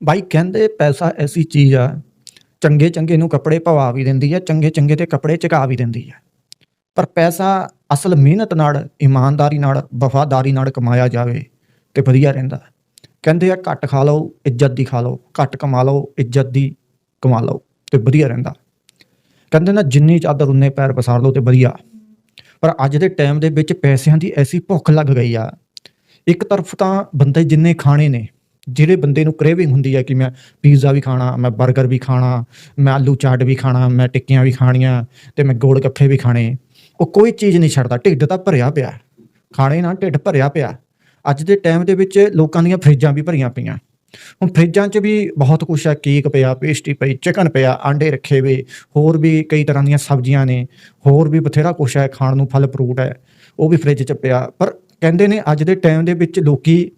ਬਾਈ ਕਹਿੰਦੇ ਪੈਸਾ ਐਸੀ ਚੀਜ਼ ਆ, ਚੰਗੇ ਚੰਗੇ ਨੂੰ ਕੱਪੜੇ ਪਵਾ ਵੀ ਦਿੰਦੀ ਆ, ਚੰਗੇ ਚੰਗੇ 'ਤੇ ਕੱਪੜੇ ਚਕਾ ਵੀ ਦਿੰਦੀ ਹੈ ਪਰ ਪੈਸਾ ਅਸਲ ਮਿਹਨਤ ਨਾਲ, ਇਮਾਨਦਾਰੀ ਨਾਲ, ਵਫਾਦਾਰੀ ਨਾਲ ਕਮਾਇਆ ਜਾਵੇ ਤੇ ਵਧੀਆ ਰਹਿੰਦਾ। ਕਹਿੰਦੇ ਆ, ਘੱਟ ਖਾ ਲਓ, ਇੱਜ਼ਤ ਦੀ ਖਾ ਲਓ, ਘੱਟ ਕਮਾ ਲਓ, ਇੱਜ਼ਤ ਦੀ ਕਮਾ ਲਓ ਤੇ ਵਧੀਆ ਰਹਿੰਦਾ। ਕਹਿੰਦੇ ਨਾ, ਜਿੰਨੀ ਚਾਦਰ ਉਨੇ ਪੈਰ ਪਸਾਰ ਲਓ ਤੇ ਵਧੀਆ। ਪਰ ਅੱਜ ਦੇ ਟਾਈਮ ਦੇ ਵਿੱਚ ਪੈਸਿਆਂ ਦੀ ਐਸੀ ਭੁੱਖ ਲੱਗ ਗਈ ਆ। ਇੱਕ ਤਰਫ ਤਾਂ ਬੰਦੇ ਜਿੰਨੇ ਖਾਣੇ ਨੇ ਜਿਹੜੇ ਬੰਦੇ ਨੂੰ ਕ੍ਰੇਵਿੰਗ ਹੁੰਦੀ ਹੈ ਕਿ ਮੈਂ ਪੀਜ਼ਾ ਵੀ ਖਾਣਾ, ਮੈਂ 버ਗਰ ਵੀ ਖਾਣਾ, ਮੈਂ ਆਲੂ ਚਾਟ ਵੀ ਖਾਣਾ, ਮੈਂ ਟਿੱਕੀਆਂ ਵੀ ਖਾਣੀਆਂ ਤੇ ਮੈਂ ਗੋਲ ਗੱਫੇ ਵੀ ਖਾਣੇ, ਉਹ ਕੋਈ ਚੀਜ਼ ਨਹੀਂ ਛੱਡਦਾ। ਢਿੱਡ ਤਾਂ ਭਰਿਆ ਪਿਆ। ਖਾਣੇ ਨਾਲ ਢਿੱਡ ਭਰਿਆ ਪਿਆ। ਅੱਜ ਦੇ ਟਾਈਮ ਦੇ ਵਿੱਚ ਲੋਕਾਂ ਦੀਆਂ ਫਰਿੱਜਾਂ ਵੀ ਭਰੀਆਂ ਪਈਆਂ। ਹੁਣ ਫਰਿੱਜਾਂ 'ਚ ਵੀ ਬਹੁਤ ਕੁਛ ਹੈ ਕੇਕ ਪਿਆ ਪੇਸਟਰੀ ਪਈ ਚਿਕਨ ਪਿਆ, ਆਂਡੇ ਰੱਖੇ ਵੇ, ਹੋਰ ਵੀ ਕਈ ਤਰ੍ਹਾਂ ਦੀਆਂ ਸਬਜ਼ੀਆਂ ਨੇ, ਹੋਰ ਵੀ ਬਥੇਰਾ ਕੁਛ ਹੈ ਖਾਣ ਨੂੰ ਫਲ ਫਰੂਟ ਹੈ ਉਹ ਵੀ ਫਰਿੱਜ 'ਚ ਪਿਆ। ਪਰ ਕਹਿੰਦੇ ਨੇ ਅੱਜ ਦੇ ਟਾਈਮ ਦੇ ਵਿੱਚ ਲੋਕੀ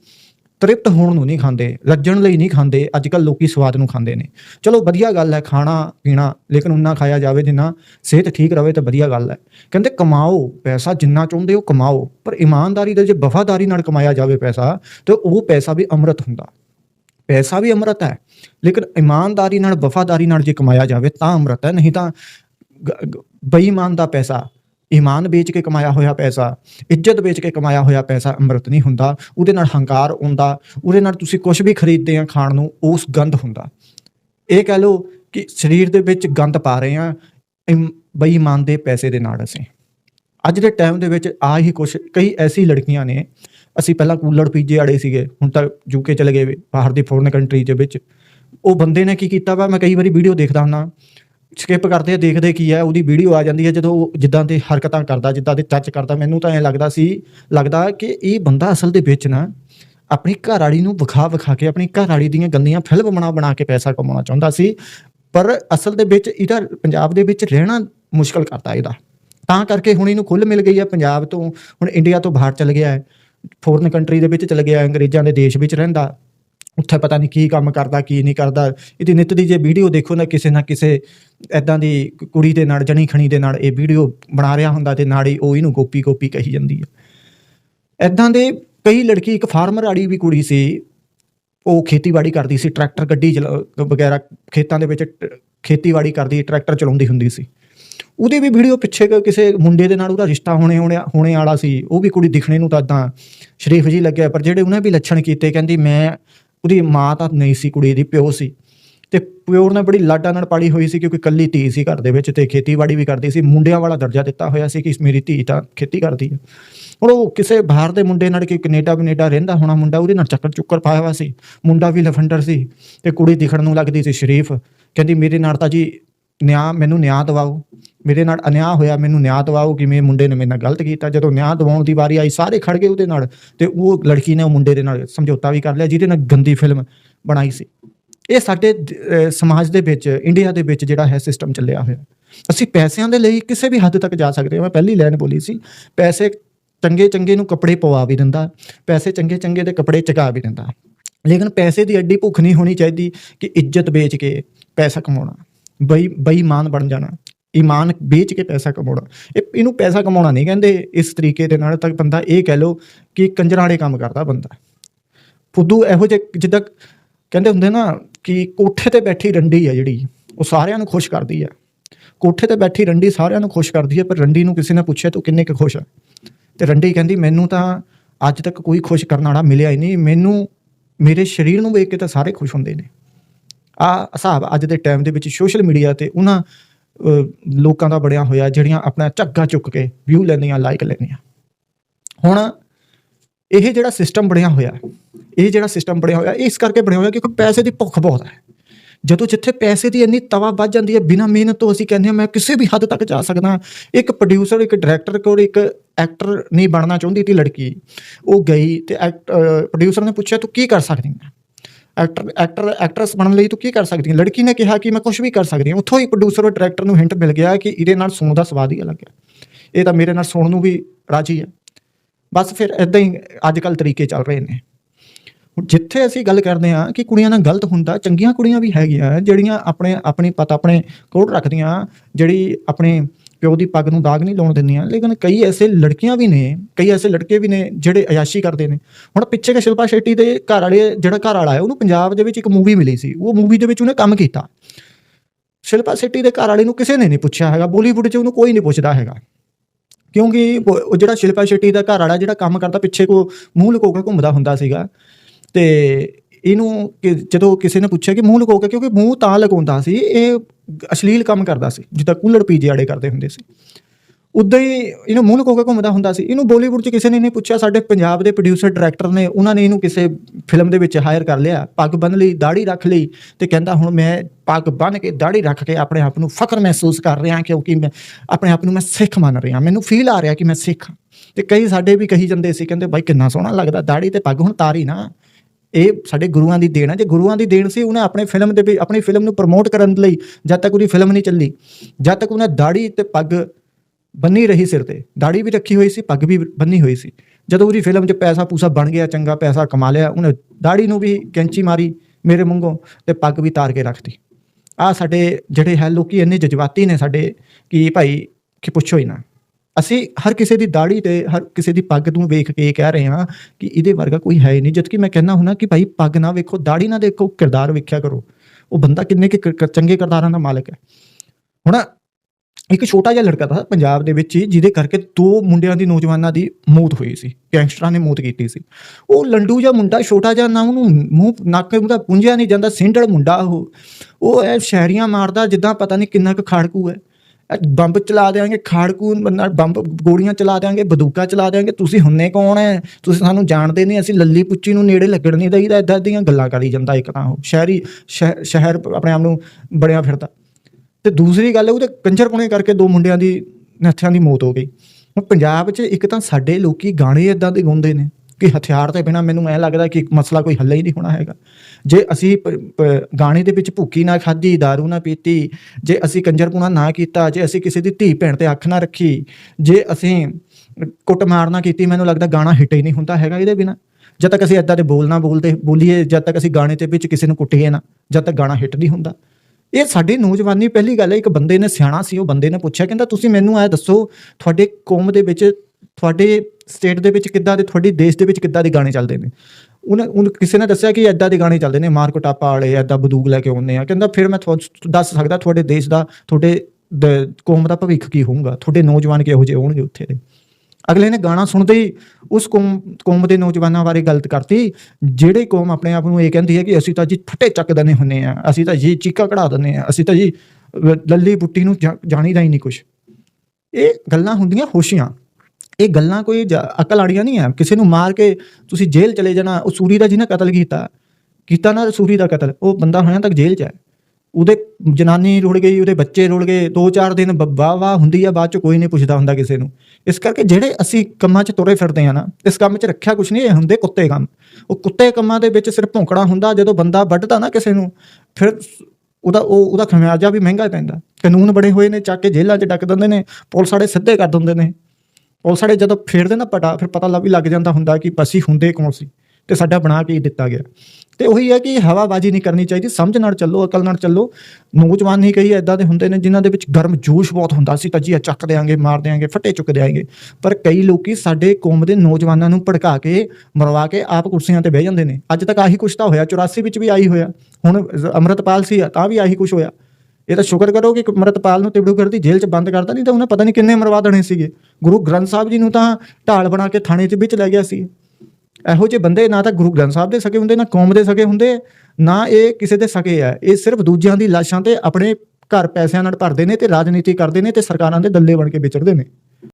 ਤ੍ਰਿਪਤ ਹੋਣ ਨੂੰ ਨਹੀਂ ਖਾਂਦੇ ਰੱਜਣ ਲਈ ਨਹੀਂ ਖਾਂਦੇ ਅੱਜ ਕੱਲ ਲੋਕੀ ਸਵਾਦ ਨੂੰ ਖਾਂਦੇ ਨੇ। ਚਲੋ ਵਧੀਆ ਗੱਲ ਹੈ, ਖਾਣਾ, ਪੀਣਾ, ਲੇਕਿਨ ਉਨਾ ਖਾਇਆ ਜਾਵੇ ਜਿੰਨਾ ਸਿਹਤ ਠੀਕ ਰਵੇ ਤਾਂ ਵਧੀਆ ਗੱਲ ਹੈ। ਕਹਿੰਦੇ ਕਮਾਓ ਪੈਸਾ ਜਿੰਨਾ ਚਾਹੁੰਦੇ ਹੋ ਕਮਾਓ, ਪਰ ਇਮਾਨਦਾਰੀ ਦੇ ਜੇ ਵਫਾਦਾਰੀ ਨਾਲ ਕਮਾਇਆ ਜਾਵੇ ਪੈਸਾ, ਤੇ ਉਹ ਪੈਸਾ ਵੀ ਅੰਮ੍ਰਿਤ ਹੁੰਦਾ। ਪੈਸਾ ਵੀ ਅੰਮ੍ਰਿਤ ਹੈ, ਲੇਕਿਨ ਇਮਾਨਦਾਰੀ ਨਾਲ, ਵਫਾਦਾਰੀ ਨਾਲ ਜੇ ਕਮਾਇਆ ਜਾਵੇ ਤਾਂ ਅੰਮ੍ਰਿਤ ਹੈ, ਨਹੀਂ ਤਾਂ ਬੇਈਮਾਨ ਦਾ ਪੈਸਾ ਈਮਾਨ ਵੇਚ ਕੇ ਕਮਾਇਆ ਹੋਇਆ ਪੈਸਾ, ਇੱਜ਼ਤ ਵੇਚ ਕੇ ਕਮਾਇਆ ਹੋਇਆ ਪੈਸਾ ਅੰਮ੍ਰਿਤ ਨਹੀਂ ਹੁੰਦਾ, ਉਹਦੇ ਨਾਲ ਹੰਕਾਰ ਹੁੰਦਾ, ਉਹਦੇ ਨਾਲ ਤੁਸੀਂ ਕੁਝ ਵੀ ਖਰੀਦਦੇ ਆ ਖਾਣ ਨੂੰ, ਉਸ ਗੰਧ ਹੁੰਦਾ। ਇਹ ਕਹਿ ਲਓ ਕਿ ਸਰੀਰ ਦੇ ਵਿੱਚ ਗੰਦ ਪਾ ਰਹੇ ਆ, ਇਮ- ਬੇਈਮਾਨ ਦੇ ਪੈਸੇ ਦੇ ਨਾਲ ਅਸੀਂ। ਅੱਜ ਦੇ ਟਾਈਮ ਦੇ ਵਿੱਚ ਆ ਹੀ ਕੁਝ ਕਈ ਐਸੀ ਲੜਕੀਆਂ ਨੇ, ਅਸੀਂ ਪਹਿਲਾਂ ਕੂਲਰ ਪੀਜੇ ਆੜੇ ਸੀਗੇ, ਹੁਣ ਤਾਂ ਯੂਕੇ ਚਲੇ ਗਏ, ਬਾਹਰ ਦੀ ਫੋਰਨ ਕੰਟਰੀ ਦੇ ਵਿੱਚ। ਉਹ ਬੰਦੇ ਨੇ ਕੀ ਕੀਤਾ ਵਾ, ਮੈਂ ਕਈ ਵਾਰੀ ਵੀਡੀਓ ਦੇਖਦਾ ਹੁੰਦਾ ਸਕਿਪ ਕਰਦੇ ਆ, ਦੇਖਦੇ ਕੀ ਹੈ ਉਹਦੀ ਵੀਡੀਓ ਆ ਜਾਂਦੀ ਹੈ ਜਦੋਂ ਉਹ ਜਿੱਦਾਂ ਦੇ ਹਰਕਤਾਂ ਕਰਦਾ, ਜਿੱਦਾਂ ਦੇ ਟੱਚ ਕਰਦਾ, ਮੈਨੂੰ ਤਾਂ ਐਂ ਲੱਗਦਾ ਸੀ, ਲੱਗਦਾ ਕਿ ਇਹ ਬੰਦਾ ਅਸਲ ਦੇ ਵਿੱਚ ਨਾ ਆਪਣੀ ਘਰ ਵਾਲੀ ਨੂੰ ਵਿਖਾ ਵਿਖਾ ਕੇ, ਆਪਣੀ ਘਰ ਵਾਲੀ ਦੀਆਂ ਗੰਦੀਆਂ ਫਿਲਮ ਬਣਾ ਬਣਾ ਕੇ ਪੈਸਾ ਕਮਾਉਣਾ ਚਾਹੁੰਦਾ ਸੀ, ਪਰ ਅਸਲ ਦੇ ਵਿੱਚ ਇਹਦਾ, ਪੰਜਾਬ ਦੇ ਵਿੱਚ ਰਹਿਣਾ ਮੁਸ਼ਕਲ ਕਰਤਾ ਇਹਦਾ। ਤਾਂ ਕਰਕੇ ਹੁਣ ਇਹਨੂੰ ਖੁੱਲ ਮਿਲ ਗਈ ਹੈ ਪੰਜਾਬ ਤੋਂ, ਹੁਣ ਇੰਡੀਆ ਤੋਂ ਬਾਹਰ ਚਲ ਗਿਆ ਹੈ ਫੋਰਨ ਕੰਟਰੀ ਦੇ ਵਿੱਚ ਚਲ ਗਿਆ ਅੰਗਰੇਜ਼ਾਂ ਦੇ ਦੇਸ਼ ਵਿੱਚ ਰਹਿੰਦਾ ਉੱਥੇ ਪਤਾ ਨਹੀਂ ਕੀ ਕੰਮ ਕਰਦਾ, ਕੀ ਨਹੀਂ ਕਰਦਾ। ਇਹਦੀ ਨਿੱਤ ਦੀ ਜੇ ਵੀਡੀਓ ਦੇਖੋ ਨਾ ਕਿਸੇ ਨਾ ਕਿਸੇ ਐਦਾਂ ਦੀ ਕੁੜੀ ਦੇ ਨਾਲ, ਜਣੀ ਖਣੀ ਦੇ ਨਾਲ ਇਹ ਵੀਡੀਓ ਬਣਾ ਰਿਹਾ ਹੁੰਦਾ ਤੇ ਨਾਲ ਹੀ ਉਹ ਇਹਨੂੰ ਗੋਪੀ ਗੋਪੀ ਕਹੀ ਜਾਂਦੀ ਹੈ ਐਦਾਂ ਦੇ ਕਈ ਲੜਕੀ, ਇੱਕ ਫਾਰਮਰ ਵਾਲੀ ਵੀ ਕੁੜੀ ਸੀ, ਉਹ ਖੇਤੀਬਾੜੀ ਕਰਦੀ ਸੀ, ਟਰੈਕਟਰ ਗੱਡੀ ਚਲਾ- ਵਗੈਰਾ ਖੇਤਾਂ ਦੇ ਵਿੱਚ ਟ- ਖੇਤੀਬਾੜੀ ਕਰਦੀ, ਟਰੈਕਟਰ ਚਲਾਉਂਦੀ ਹੁੰਦੀ ਸੀ। ਉਹਦੀ ਵੀ ਵੀਡੀਓ ਪਿੱਛੇ ਕੁ ਕਿਸੇ ਮੁੰਡੇ ਦੇ ਨਾਲ ਉਹਦਾ ਰਿਸ਼ਤਾ ਹੋਣੇ ਹੋਣੇ ਹੋਣੇ ਵਾਲਾ ਸੀ, ਉਹ ਵੀ ਕੁੜੀ ਦਿਖਣੇ ਨੂੰ ਤਾਂ ਇਦਾਂ ਸ਼ਰੀਫ ਜੀ ਲੱਗਿਆ, ਪਰ ਜਿਹੜੇ ਉਹਨੇ ਵੀ ਲੱਛਣ ਕੀਤੇ, ਕਹਿੰਦੀ ਮੈਂ ਉਹਦੀ ਮਾਂ ਤਾਂ ਨਹੀਂ ਸੀ, ਕੁੜੀ ਦੀ ਪਿਓ ਸੀ। ਤੇ ਪਿਓ ਨੇ ਬੜੀ ਲਾਡਾਂ ਨਾਲ ਪਾਲੀ ਹੋਈ ਸੀ ਕਿਉਂਕਿ ਕੱਲੀ ਧੀ ਸੀ ਘਰ ਦੇ ਵਿੱਚ ਤੇ ਖੇਤੀਬਾੜੀ ਵੀ ਕਰਦੀ ਸੀ। ਮੁੰਡਿਆਂ ਵਾਲਾ ਦਰਜਾ ਦਿੱਤਾ ਹੋਇਆ ਸੀ ਕਿ ਮੇਰੀ ਧੀ ਤਾਂ ਖੇਤੀ ਕਰਦੀ ਹੈ ਹੁਣ ਉਹ ਕਿਸੇ ਬਾਹਰ ਦੇ ਮੁੰਡੇ ਨਾਲ ਕਿ ਕੈਨੇਡਾ ਕੈਨੇਡਾ ਰਹਿੰਦਾ ਹੋਣਾ ਮੁੰਡਾ, ਉਹਦੇ ਨਾਲ ਚੱਕਰ ਚੁੱਕਰ ਪਾਇਆ ਹੋਇਆ ਸੀ। ਮੁੰਡਾ ਵੀ ਲਫੰਡਰ ਸੀ ਤੇ ਕੁੜੀ ਦਿਖਣ ਨੂੰ ਲੱਗਦੀ ਸੀ ਸ਼ਰੀਫ। ਕਹਿੰਦੀ, ਮੇਰੇ ਨਾਲ ਤਾਂ ਜੀ ਨਿਆਂ, ਮੈਨੂੰ ਨਿਆਂ ਦਿਵਾਓ। ਮੇਰੇ ਨਾਲ ਅਨਿਆਂ ਹੋਇਆ, ਮੈਨੂੰ ਨਿਆਂ ਦਿਵਾਓ ਕਿ ਮੇਰੇ ਮੁੰਡੇ ਨੇ ਮੇਰੇ ਨਾਲ ਗਲਤ ਕੀਤਾ। ਜਦੋਂ ਨਿਆਂ ਦਿਵਾਉਣ ਦੀ ਵਾਰੀ ਆਈ, ਸਾਰੇ ਖੜ ਗਏ ਉਹਦੇ ਨਾਲ। ਤੇ ਉਹ ਲੜਕੀ ਨੇ ਉਹ ਮੁੰਡੇ ਦੇ ਨਾਲ ਸਮਝੌਤਾ ਵੀ ਕਰ ਲਿਆ, ਜਿਹਦੇ ਨਾਲ ਗੰਦੀ ਫਿਲਮ ਬਣਾਈ ਸੀ। ਇਹ ਸਾਡੇ ਸਮਾਜ ਦੇ ਵਿੱਚ, ਇੰਡੀਆ ਦੇ ਵਿੱਚ ਜਿਹੜਾ ਹੈ ਸਿਸਟਮ ਚੱਲਿਆ ਹੋਇਆ। ਅਸੀਂ ਪੈਸਿਆਂ ਦੇ ਲਈ ਕਿਸੇ ਵੀ ਹੱਦ ਤੱਕ ਜਾ ਸਕਦੇ ਹਾਂ। ਮੈਂ ਪਹਿਲੀ ਲਾਈਨ ਬੋਲੀ ਸੀ, ਪੈਸੇ ਚੰਗੇ ਚੰਗੇ ਨੂੰ ਕੱਪੜੇ ਪਵਾ ਵੀ ਦਿੰਦਾ, ਪੈਸੇ ਚੰਗੇ ਚੰਗੇ ਦੇ ਕੱਪੜੇ ਚਕਾ ਵੀ ਦਿੰਦਾ। ਲੇਕਿਨ ਪੈਸੇ ਦੀ ਐਡੀ ਭੁੱਖ ਨਹੀਂ ਹੋਣੀ ਚਾਹੀਦੀ ਕਿ ਇੱਜ਼ਤ ਵੇਚ ਕੇ ਪੈਸਾ ਕਮਾਉਣਾ। ਬਈ, ਬੇਈਮਾਨ ਬਣ ਜਾਣਾ। ਈਮਾਨ ਵੇਚ ਕੇ ਪੈਸਾ ਕਮਾਉਣਾ। ਇਹ, ਇਹਨੂੰ ਪੈਸਾ ਕਮਾਉਣਾ ਨਹੀਂ ਕਹਿੰਦੇ ਇਸ ਤਰੀਕੇ ਦੇ ਨਾਲ ਤਾਂ ਬੰਦਾ ਇਹ ਕਹਿ ਲਓ ਕਿ ਕੰਜਰਾੜੇ ਕੰਮ ਕਰਦਾ ਬੰਦਾ। ਫੁੱਦੂ ਇਹੋ ਜਿਹੇ ਜਿੱਦਾਂ ਕਹਿੰਦੇ ਹੁੰਦੇ ਨਾ ਕਿ ਕੋਠੇ ਤੇ ਬੈਠੀ ਰੰਡੀ ਆ ਜਿਹੜੀ, ਉਹ ਸਾਰਿਆਂ ਨੂੰ ਖੁਸ਼ ਕਰਦੀ ਆ। ਕੋਠੇ ਤੇ ਬੈਠੀ ਰੰਡੀ ਸਾਰਿਆਂ ਨੂੰ ਖੁਸ਼ ਕਰਦੀ ਆ, ਪਰ ਰੰਡੀ ਨੂੰ ਕਿਸੇ ਨੇ ਪੁੱਛਿਆ ਤੂੰ ਕਿੰਨੇ ਕੁ ਖੁਸ਼ ਆ? ਤੇ ਰੰਡੀ ਕਹਿੰਦੀ, ਮੈਨੂੰ ਤਾਂ ਅੱਜ ਤੱਕ ਕੋਈ ਖੁਸ਼ ਕਰਨ ਵਾਲਾ ਮਿਲਿਆ ਹੀ ਨਹੀਂ। ਮੈਨੂੰ ਮੇਰੇ ਸਰੀਰ ਨੂੰ ਵੇਖ ਕੇ ਤਾਂ ਸਾਰੇ ਖੁਸ਼ ਹੁੰਦੇ ਨੇ। ਆ ਹਿਸਾਬ ਅੱਜ ਦੇ ਟਾਈਮ ਦੇ ਵਿੱਚ ਸੋਸ਼ਲ ਮੀਡੀਆ ਤੇ ਉਹਨਾਂ ਲੋਕਾਂ ਦਾ ਬੜਿਆ ਹੋਇਆ ਜਿਹੜੀਆਂ ਆਪਣਾ ਝੱਗਾ ਚੁੱਕ ਕੇ ਵਿਊ ਲੈਂਦੀਆਂ ਲਾਈਕ ਲੈਂਦੀਆਂ। ਹੁਣ ਇਹ ਜਿਹੜਾ ਸਿਸਟਮ ਬਣਿਆ ਹੋਇਆ, ਇਹ ਜਿਹੜਾ ਸਿਸਟਮ ਬਣਿਆ ਹੋਇਆ ਇਹ ਇਸ ਕਰਕੇ ਬਣਿਆ ਹੋਇਆ ਕਿਉਂਕਿ ਪੈਸੇ ਦੀ ਭੁੱਖ ਬਹੁਤ ਹੈ। ਜਦੋਂ ਜਿੱਥੇ ਪੈਸੇ ਦੀ ਇੰਨੀ ਤਵਾ ਵੱਜ ਜਾਂਦੀ ਹੈ, ਬਿਨਾਂ ਮਿਹਨਤ ਤੋਂ ਅਸੀਂ ਕਹਿੰਦੇ ਹਾਂ, ਮੈਂ ਕਿਸੇ ਵੀ ਹੱਦ ਤੱਕ ਜਾ ਸਕਦਾ ਇੱਕ ਪ੍ਰੋਡਿਊਸਰ ਇੱਕ ਡਾਇਰੈਕਟਰ ਕੋਲ ਇੱਕ ਐਕਟਰ ਨਹੀਂ ਬਣਨਾ ਚਾਹੁੰਦੀ ਤੀ ਲੜਕੀ। ਉਹ ਗਈ ਤੇ ਪ੍ਰੋਡਿਊਸਰ ਨੇ ਪੁੱਛਿਆ, ਤੂੰ ਕੀ ਕਰ ਸਕਦੀ ਹੈ? ਐਕਟਰ ਐਕਟਰ, ਐਕਟਰੈਸ ਬਣਨ ਲਈ ਤੂੰ ਕੀ ਕਰ ਸਕਦੀ ਹੈ? ਲੜਕੀ ਨੇ ਕਿਹਾ ਕਿ ਮੈਂ ਕੁਝ ਵੀ ਕਰ ਸਕਦੀ ਹਾਂ। ਉੱਥੋਂ ਹੀ ਪ੍ਰੋਡਿਊਸਰ ਔਰ ਡਾਇਰੈਕਟਰ ਨੂੰ ਹਿੰਟ ਮਿਲ ਗਿਆ ਕਿ ਇਹਦੇ ਨਾਲ ਸੁਣਨ ਦਾ ਸਵਾਦ ਹੀ ਅਲੱਗ ਹੈ। ਇਹ ਤਾਂ ਮੇਰੇ ਨਾਲ ਸੁਣਨ ਨੂੰ ਵੀ ਰਾਜੀ ਹੈ। ਬਸ ਫਿਰ ਇਦਾਂ ਹੀ ਅੱਜ ਕੱਲ ਤਰੀਕੇ ਚੱਲ ਰਹੇ ਨੇ। ਹੁਣ ਜਿੱਥੇ ਅਸੀਂ ਗੱਲ ਕਰਦੇ ਹਾਂ ਕਿ ਕੁੜੀਆਂ ਨਾਲ ਗਲਤ ਹੁੰਦਾ, ਚੰਗੀਆਂ ਕੁੜੀਆਂ ਵੀ ਹੈਗੀਆਂ ਜਿਹੜੀਆਂ ਆਪਣੇ, ਆਪਣੀ ਪਤਾ ਆਪਣੇ ਕੋਲ ਰੱਖਦੀਆਂ, ਜਿਹੜੀ ਆਪਣੇ ਪਿਓ ਦੀ ਪੱਗ ਨੂੰ ਦਾਗ ਨਹੀਂ ਲਾਉਣ ਦਿੰਦੀਆਂ, ਲੇਕਿਨ ਕਈ ਐਸੇ ਲੜਕੀਆਂ ਵੀ ਨੇ, ਕਈ ਐਸੇ ਲੜਕੇ ਵੀ ਨੇ ਜਿਹੜੇ ਅਯਾਸ਼ੀ ਕਰਦੇ ਨੇ। ਹੁਣ ਪਿੱਛੇ ਕਿ ਸ਼ਿਲਪਾ ਸ਼ੈਟੀ ਦੇ ਘਰ ਵਾਲੇ, ਜਿਹੜਾ ਘਰ ਵਾਲਾ ਹੈ, ਉਹਨੂੰ ਪੰਜਾਬ ਦੇ ਵਿੱਚ ਇੱਕ ਮੂਵੀ ਮਿਲੀ ਸੀ। ਉਹ ਮੂਵੀ ਦੇ ਵਿੱਚ ਉਹਨੇ ਕੰਮ ਕੀਤਾ। ਸ਼ਿਲਪਾ ਸ਼ੈਟੀ ਦੇ ਘਰ ਵਾਲੇ ਨੂੰ ਕਿਸੇ ਨੇ ਨਹੀਂ ਪੁੱਛਿਆ ਹੈਗਾ। ਬਾਲੀਵੁੱਡ 'ਚ ਉਹਨੂੰ ਕੋਈ ਨਹੀਂ ਪੁੱਛਦਾ ਹੈਗਾ। ਕਿਉਂਕਿ ਉਹ ਜਿਹੜਾ ਸ਼ਿਲਪਾ ਸ਼ੈਟੀ ਦਾ ਘਰ ਵਾਲਾ ਜਿਹੜਾ ਕੰਮ ਕਰਦਾ, ਪਿੱਛੇ ਕੋ ਮੂੰਹ ਲੁਕੋ ਕੇ ਘੁੰਮਦਾ ਹੁੰਦਾ ਸੀਗਾ। ਤੇ ਇਹਨੂੰ ਕਿ- ਜਦੋਂ ਕਿਸੇ ਨੇ ਪੁੱਛਿਆ ਕਿ ਮੂੰਹ ਲੁਕੋ ਕੇ ਕਿਉਂਕਿ ਮੂੰਹ ਤਾਂ ਲਗਾਉਂਦਾ ਸੀ, ਇਹ ਅਸ਼ਲੀਲ ਕੰਮ ਕਰਦਾ ਸੀ, ਜਿੱਦਾਂ ਕੁੱਲੜ ਪੀਜੇ ਆੜੇ ਕਰਦੇ ਹੁੰਦੇ ਸੀ। ਉਦਾਂ ਹੀ ਇਹਨੂੰ ਮੂੰਹ ਲੁਕੋ ਕੇ ਘੁੰਮਦਾ ਹੁੰਦਾ ਸੀ। ਇਹਨੂੰ ਬਾਲੀਵੁੱਡ 'ਚ ਕਿਸੇ ਨੇ ਨਹੀਂ ਪੁੱਛਿਆ, ਸਾਡੇ ਪੰਜਾਬ ਦੇ ਪ੍ਰੋਡਿਊਸਰ ਡਾਇਰੈਕਟਰ ਨੇ, ਉਹਨਾਂ ਨੇ ਇਹਨੂੰ ਕਿਸੇ ਫਿਲਮ ਦੇ ਵਿੱਚ ਹਾਇਰ ਕਰ ਲਿਆ, ਪੱਗ ਬੰਨ ਲਈ ਦਾੜੀ ਰੱਖ ਲਈ ਤੇ ਕਹਿੰਦਾ, ਹੁਣ ਮੈਂ ਪੱਗ ਬੰਨ ਕੇ ਦਾੜੀ ਰੱਖ ਕੇ ਆਪਣੇ ਆਪ ਨੂੰ ਫਖਰ ਮਹਿਸੂਸ ਕਰ ਰਿਹਾ ਕਿਉਂਕਿ ਮੈਂ ਆਪਣੇ ਆਪ ਨੂੰ ਮੈਂ ਸਿੱਖ ਮੰਨ ਰਿਹਾ। ਮੈਨੂੰ ਫੀਲ ਆ ਰਿਹਾ ਕਿ ਮੈਂ ਸਿੱਖ ਹਾਂ। ਤੇ ਕਈ ਸਾਡੇ ਵੀ ਕਹੀ ਜਾਂਦੇ ਸੀ, ਕਹਿੰਦੇ, ਬਾਈ ਕਿੰਨਾ ਸੋਹਣਾ ਲੱਗਦਾ ਦਾੜੀ ਤੇ ਪੱਗ ਹੁਣ ਤਾਰੀ ਨਾ। ਇਹ ਸਾਡੇ ਗੁਰੂਆਂ ਦੀ ਦੇਣ ਹੈ ਜੇ ਗੁਰੂਆਂ ਦੀ ਦੇਣ ਸੀ, ਉਹਨੇ ਆਪਣੇ ਫਿਲਮ ਦੇ ਵਿੱਚ ਆਪਣੀ ਫਿਲਮ ਨੂੰ ਪ੍ਰਮੋਟ ਕਰਨ ਲਈ ਜਦ ਤੱਕ ਉਹਦੀ ਫਿਲਮ ਨਹੀਂ ਚੱਲੀ, ਜਦ ਤੱਕ ਉਹਨੇ ਦਾੜੀ ਤੇ ਪੱਗ ਬੰਨੀ ਰਹੀ ਸਿਰ ਤੇ, ਦਾੜੀ ਵੀ ਰੱਖੀ ਹੋਈ ਸੀ, ਪੱਗ ਵੀ ਬੰਨੀ ਹੋਈ ਸੀ। ਜਦੋਂ ਉਹਦੀ ਫਿਲਮ 'ਚ ਪੈਸਾ ਪੂਸਾ ਬਣ ਗਿਆ, ਚੰਗਾ ਪੈਸਾ ਕਮਾ ਲਿਆ, ਉਹਨੇ ਦਾੜੀ ਨੂੰ ਵੀ ਕੈਂਚੀ ਮਾਰੀ ਮੇਰੇ ਮੂੰਹੋਂ ਤੇ ਪੱਗ ਵੀ ਤਾਰ ਕੇ ਰੱਖਤੀ। ਆ ਸਾਡੇ ਜਿਹੜੇ ਹੈ, ਲੋਕੀ ਇੰਨੇ ਜਜ਼ਬਾਤੀ ਨੇ ਸਾਡੇ, ਕਿ ਭਾਈ ਕਿ ਪੁੱਛੋ ਹੀ ਨਾ। ਅਸੀਂ ਹਰ ਕਿਸੇ ਦੀ ਦਾੜੀ ਤੇ, ਹਰ ਕਿਸੇ ਦੀ ਪੱਗ ਨੂੰ ਵੇਖ ਕੇ ਕਹਿ ਰਹੇ ਹਾਂ ਕਿ ਇਹਦੇ ਵਰਗਾ ਕੋਈ ਹੈ ਹੀ ਨਹੀਂ। ਜਦਕਿ ਮੈਂ ਕਹਿੰਦਾ ਹੁਣਾ ਕਿ ਭਾਈ ਪੱਗ ਨਾ ਵੇਖੋ, ਦਾੜੀ ਨਾ ਦੇਖੋ, ਕਿਰਦਾਰ ਵੇਖਿਆ ਕਰੋ। ਉਹ ਬੰਦਾ ਕਿੰਨੇ ਕਿ ਚੰਗੇ ਕਿਰਦਾਰਾਂ ਦਾ ਮਾਲਕ ਹੈ। ਹੁਣ ਇੱਕ ਛੋਟਾ ਜਿਹਾ ਲੜਕਾ था ਪੰਜਾਬ ਦੇ ਵਿੱਚ ਹੀ, ਜਿਹਦੇ ਕਰਕੇ ਦੋ ਮੁੰਡਿਆਂ ਦੀ ਨੌਜਵਾਨਾਂ ਦੀ ਮੌਤ ਹੋਈ ਸੀ, ਗੈਂਗਸਟਰਾਂ ਨੇ ਮੌਤ ਕੀਤੀ ਸੀ। ਉਹ ਲੰਡੂ ਜਿਹਾ ਮੁੰਡਾ, ਛੋਟਾ ਜਿਹਾ ਨਾ ਉਹਨੂੰ ਮੂੰਹ, ਨੱਕ ਉਹਦਾ ਪੁੰਝਿਆ ਨਹੀਂ ਜਾਂਦਾ, ਸਿੰਡਲ ਮੁੰਡਾ ਉਹ। ਉਹ ਐ ਸ਼ਹਿਰੀਆਂ ਮਾਰਦਾ, ਜਿੱਦਾਂ ਪਤਾ ਨਹੀਂ ਕਿੰਨਾ ਕੁ ਖਾੜਕੂ ਹੈ। ਬੰਬ ਚਲਾ ਦੇਾਂਗੇ ਖਾੜਕੂ ਨਾਲ ਬੰਬ ਗੋਲੀਆਂ ਚਲਾ ਦੇਾਂਗੇ ਬੰਦੂਕਾਂ ਚਲਾ ਦੇਾਂਗੇ ਤੁਸੀਂ ਹੁੰਨੇ ਕੌਣ ਹੈ ਤੁਸੀਂ ਸਾਨੂੰ ਜਾਣਦੇ ਨਹੀਂ, ਅਸੀਂ ਲੱਲੀ ਪੁੱਚੀ ਨੂੰ ਨੇੜੇ ਲੱਗਣ ਨਹੀਂ ਦਈਦਾ ਇਦਾਂ ਦੀਆਂ ਗੱਲਾਂ ਕਰੀ ਜਾਂਦਾ ਇੱਕ ਤਾਂ ਉਹ, ਸ਼ਹਿਰੀ, ਸ਼ਹਿ- ਸ਼ਹਿਰ ਆਪਣੇ ਆਪ ਨੂੰ ਬੜਿਆ ਫਿਰਦਾ। ਤੇ ਦੂਸਰੀ ਗੱਲ, ਉਹਦੇ ਕੰਜਰਪੁਣੇ ਕਰਕੇ ਦੋ ਮੁੰਡਿਆਂ ਦੀ ਹੱਥਿਆਂ ਦੀ ਮੌਤ ਹੋ ਗਈ। ਹੁਣ ਪੰਜਾਬ 'ਚ ਇੱਕ ਤਾਂ ਸਾਡੇ ਲੋਕੀ ਗਾਣੇ ਇਦਾਂ ਦੇ ਗਾਉਂਦੇ ਨੇ। ਕਿ ਹਥਿਆਰ ਤੇ ਬਿਨਾ ਮੈਨੂੰ ਐ ਲੱਗਦਾ ਕਿ ਮਸਲਾ ਕੋਈ ਹੱਲ ਹੀ ਨਹੀਂ ਹੋਣਾ ਹੈਗਾ। ਜੇ ਅਸੀਂ ਪ- ਗਾਣੇ ਦੇ ਵਿੱਚ ਭੁੱਕੀ ਨਾ ਖਾਧੀ, दारू ਨਾ ਪੀਤੀ, ਜੇ ਅਸੀਂ ਕੰਜਰਪੂਣਾ ਨਾ ਕੀਤਾ, ਜੇ ਅਸੀਂ ਕਿਸੇ ਦੀ ਧੀ ਭੈਣ ਤੇ ਅੱਖ ਨਾ ਰੱਖੀ, ਜੇ ਅਸੀਂ ਕੁੱਟ ਮਾਰ ਨਾ ਕੀਤੀ, ਮੈਨੂੰ ਲੱਗਦਾ ਗਾਣਾ ਹਿੱਟ ਹੀ ਨਹੀਂ ਹੁੰਦਾ ਹੈਗਾ ਇਹਦੇ ਬਿਨਾ। ਜਦ ਤੱਕ ਅਸੀਂ ਇਦਾਂ ਦੇ ਬੋਲ ਨਾ ਬੋਲਦੇ, ਬੋਲੀਏ, ਜਦ ਤੱਕ ਅਸੀਂ ਗਾਣੇ ਦੇ ਵਿੱਚ ਕਿਸੇ ਨੂੰ ਕੁੱਟੀਏ ਨਾ, ਜਦ ਤੱਕ ਗਾਣਾ ਹਿੱਟ ਨਹੀਂ ਹੁੰਦਾ। ਇਹ ਸਾਡੀ ਨੌਜਵਾਨੀ ਪਹਿਲੀ ਗੱਲ ਹੈ, ਇੱਕ ਬੰਦੇ ਨੇ ਸਿਆਣਾ ਸੀ, ਉਹ ਬੰਦੇ ਨੇ ਪੁੱਛਿਆ, ਕਹਿੰਦਾ ਤੁਸੀਂ ਮੈਨੂੰ ਇਹ ਦੱਸੋ, ਤੁਹਾਡੇ ਕੌਮ ਦੇ ਵਿੱਚ ਤੁਹਾਡੇ ਸਟੇਟ ਦੇ ਵਿੱਚ ਕਿੱਦਾਂ ਦੇ, ਤੁਹਾਡੇ ਦੇਸ਼ ਦੇ ਵਿੱਚ ਕਿੱਦਾਂ ਦੇ ਗਾਣੇ ਚੱਲਦੇ ਨੇ? ਉਹਨੇ, ਉਹਨੂੰ ਕਿਸੇ ਨੇ ਦੱਸਿਆ ਕਿ ਐਦਾਂ ਦੇ ਗਾਣੇ ਚੱਲਦੇ ਨੇ, ਮਾਰ ਕੁਟਾਪਾ ਵਾਲੇ ਐਦਾਂ ਬੰਦੂਕ ਲੈ ਕੇ ਆਉਂਦੇ ਆ। ਕਹਿੰਦਾ ਫਿਰ ਮੈਂ ਤੁਹਾਨੂੰ ਦੱਸ ਸਕਦਾ ਤੁਹਾਡੇ ਦੇਸ਼ ਦਾ, ਤੁਹਾਡੇ ਕੌਮ ਦਾ ਭਵਿੱਖ ਕੀ ਹੋਊਗਾ? ਤੁਹਾਡੇ ਨੌਜਵਾਨ ਕਿਹੋ ਜਿਹੇ ਹੋਣਗੇ ਉੱਥੇ ਦੇ? ਅਗਲੇ ਨੇ ਗਾਣਾ ਸੁਣਦੇ ਹੀ ਉਸ ਕੌਮ ਕੌਮ ਦੇ ਨੌਜਵਾਨਾਂ ਬਾਰੇ ਗਲਤ ਕਰਤੀ। ਜਿਹੜੇ ਕੌਮ ਆਪਣੇ ਆਪ ਨੂੰ ਇਹ ਕਹਿੰਦੀ ਹੈ ਕਿ ਅਸੀਂ ਤਾਂ ਜੀ ਫੱਟੇ ਚੱਕ ਦਨੇ ਹੁੰਨੇ ਆ, ਅਸੀਂ ਤਾਂ ਜੀ ਚੀਕਾ ਕਢਾ ਦਨੇ ਆ, ਅਸੀਂ ਤਾਂ ਜੀ ਅਹ ਲੱਲੀ ਬੁੱਟੀ ਨੂੰ ਜਾਣੀਦਾ ਹੀ ਨਹੀਂ ਕੁਛ। ਇਹ ਗੱਲਾਂ ਹੁੰਦੀਆਂ ਹੋਸ਼ੀਆਂ। ਇਹ ਗੱਲਾਂ ਕੋਈ ਜਾ- ਅਕਲ ਆੜੀਆਂ ਨਹੀਂ ਹੈ। ਕਿਸੇ ਨੂੰ ਮਾਰ ਕੇ ਤੁਸੀਂ ਜੇਲ੍ਹ ਚਲੇ ਜਾਣਾ, ਉਹ ਸੂਰੀ ਦਾ ਜਿਹਨੇ ਕਤਲ ਕੀਤਾ ਕੀਤਾ ਨਾ ਸੂਰੀ ਦਾ ਕਤਲ, ਉਹ ਬੰਦਾ ਹੋਇਆ ਤੱਕ ਜੇਲ੍ਹ 'ਚ ਹੈ। ਉਹਦੇ ਜਨਾਨੀ ਰੁੜ ਗਈ, ਉਹਦੇ ਬੱਚੇ ਰੁੜ ਗਏ ਦੋ ਚਾਰ ਦਿਨ ਵਾਹ ਵਾਹ ਹੁੰਦੀ ਆ, ਬਾਅਦ ਚ ਕੋਈ ਨਹੀਂ ਪੁੱਛਦਾ ਹੁੰਦਾ ਕਿਸੇ ਨੂੰ। ਇਸ ਕਰਕੇ ਜਿਹੜੇ ਅਸੀਂ ਕੰਮਾਂ 'ਚ ਤੁਰੇ ਫਿਰਦੇ ਆ ਨਾ, ਇਸ ਕੰਮ 'ਚ ਰੱਖਿਆ ਕੁਛ ਨਹੀਂ, ਇਹ ਹੁੰਦੇ ਕੁੱਤੇ ਕੰਮ। ਉਹ ਕੁੱਤੇ ਕੰਮਾਂ ਦੇ ਵਿੱਚ ਸਿਰਫ ਭੌਂਕੜਾ ਹੁੰਦਾ, ਜਦੋਂ ਬੰਦਾ ਵੱਢਦਾ ਨਾ ਕਿਸੇ ਨੂੰ, ਫਿਰ ਉਹਦਾ ਉਹ ਉਹਦਾ ਖਮਿਆਜਾ ਵੀ ਮਹਿੰਗਾ ਪੈਂਦਾ। ਕਾਨੂੰਨ ਬੜੇ ਹੋਏ ਨੇ, ਚੱਕ ਕੇ ਜੇਲ੍ਹਾਂ 'ਚ ਡੱਕ ਦਿੰਦੇ ਨੇ, ਪੁਲਿਸ ਵਾਲੇ ਸਿੱਧੇ ਕਰ ਦਿੰਦੇ ਨੇ। ਉਹ ਸਾਡੇ ਜਦੋਂ ਫੇਰਦੇ ਨਾ ਪਟਾ, ਫਿਰ ਪਤਾ ਲੱਗ ਵੀ ਲੱਗ ਜਾਂਦਾ ਹੁੰਦਾ ਕਿ ਅਸੀਂ ਹੁੰਦੇ ਕੌਣ ਸੀ ਤੇ ਸਾਡਾ ਬਣਾ ਕੇ ਦਿੱਤਾ ਗਿਆ। ਤੇ ਉਹੀ ਹੈ ਕਿ ਹਵਾਬਾਜ਼ੀ ਨਹੀਂ ਕਰਨੀ ਚਾਹੀਦੀ, ਸਮਝ ਨਾਲ ਚੱਲੋ, ਅਕਲ ਨਾਲ ਚੱਲੋ। ਨੌਜਵਾਨ ਹੀ ਕਈ ਐਦਾਂ ਦੇ ਹੁੰਦੇ ਨੇ ਜਿਨ੍ਹਾਂ ਦੇ ਵਿੱਚ ਗਰਮ ਜੋਸ਼ ਬਹੁਤ ਹੁੰਦਾ ਸੀ, ਤਾਂ ਜੀ ਚੱਕ ਦੇਾਂਗੇ ਮਾਰ ਦੇਾਂਗੇ ਫੱਟੇ ਚੁੱਕ ਦੇਾਂਗੇ ਪਰ ਕਈ ਲੋਕੀ ਸਾਡੇ ਕੌਮ ਦੇ ਨੌਜਵਾਨਾਂ ਨੂੰ ਭੜਕਾ ਕੇ, ਮਰਵਾ ਕੇ ਆਪ ਕੁਰਸੀਆਂ ਤੇ ਬਹਿ ਜਾਂਦੇ ਨੇ। ਅੱਜ ਤੱਕ ਆਹੀ ਕੁਛ ਤਾਂ ਹੋਇਆ 84 ਵਿੱਚ ਵੀ ਆਹੀ ਹੋਇਆ। ਹੁਣ ਅਮਰਤਪਾਲ ਸੀ, ਤਾਂ ਵੀ ਆਹੀ ਕੁਛ ਹੋਇਆ। ਇਹ ਤਾਂ ਸ਼ੁਕਰ ਕਰੋ ਕਿ ਅਮਰਤਪਾਲ ਨੂੰ ਤਿਬੜੂਗੜ੍ਹ ਦੀ ਜੇਲ੍ਹ 'ਚ ਬੰਦ ਕਰਤਾ, ਨਹੀਂ ਤਾਂ ਉਹਨੇ ਪਤਾ ਨਹੀਂ ਕਿੰਨੇ ਮਰਵਾ ਦੇਣੇ ਸੀਗੇ। ਗੁਰੂ ਗ੍ਰੰਥ ਸਾਹਿਬ ਜੀ ਨੂੰ ਤਾਂ ਢਾਲ ਬਣਾ ਕੇ ਥਾਣੇ 'ਚ ਵਿੱਚ ਲੈ ਗਿਆ ਸੀ। ਇਹੋ ਜਿਹੇ ਬੰਦੇ ਨਾ ਤਾਂ ਗੁਰੂ ਗ੍ਰੰਥ ਸਾਹਿਬ ਦੇ ਸਕੇ ਹੁੰਦੇ, ਨਾ ਕੌਮ ਦੇ ਸਕੇ ਹੁੰਦੇ, ਨਾ ਇਹ ਕਿਸੇ ਦੇ ਸਕੇ ਆ। ਇਹ ਸਿਰਫ ਦੂਜਿਆਂ ਦੀ ਲਾਸ਼ਾਂ ਤੇ ਆਪਣੇ ਘਰ ਪੈਸਿਆਂ ਨਾਲ ਭਰਦੇ ਨੇ ਤੇ ਰਾਜਨੀਤੀ ਕਰਦੇ ਨੇ ਤੇ ਸਰਕਾਰਾਂ ਦੇ ਦੱਲੇ ਬਣ ਕੇ ਵਿਚਰਦੇ ਨੇ।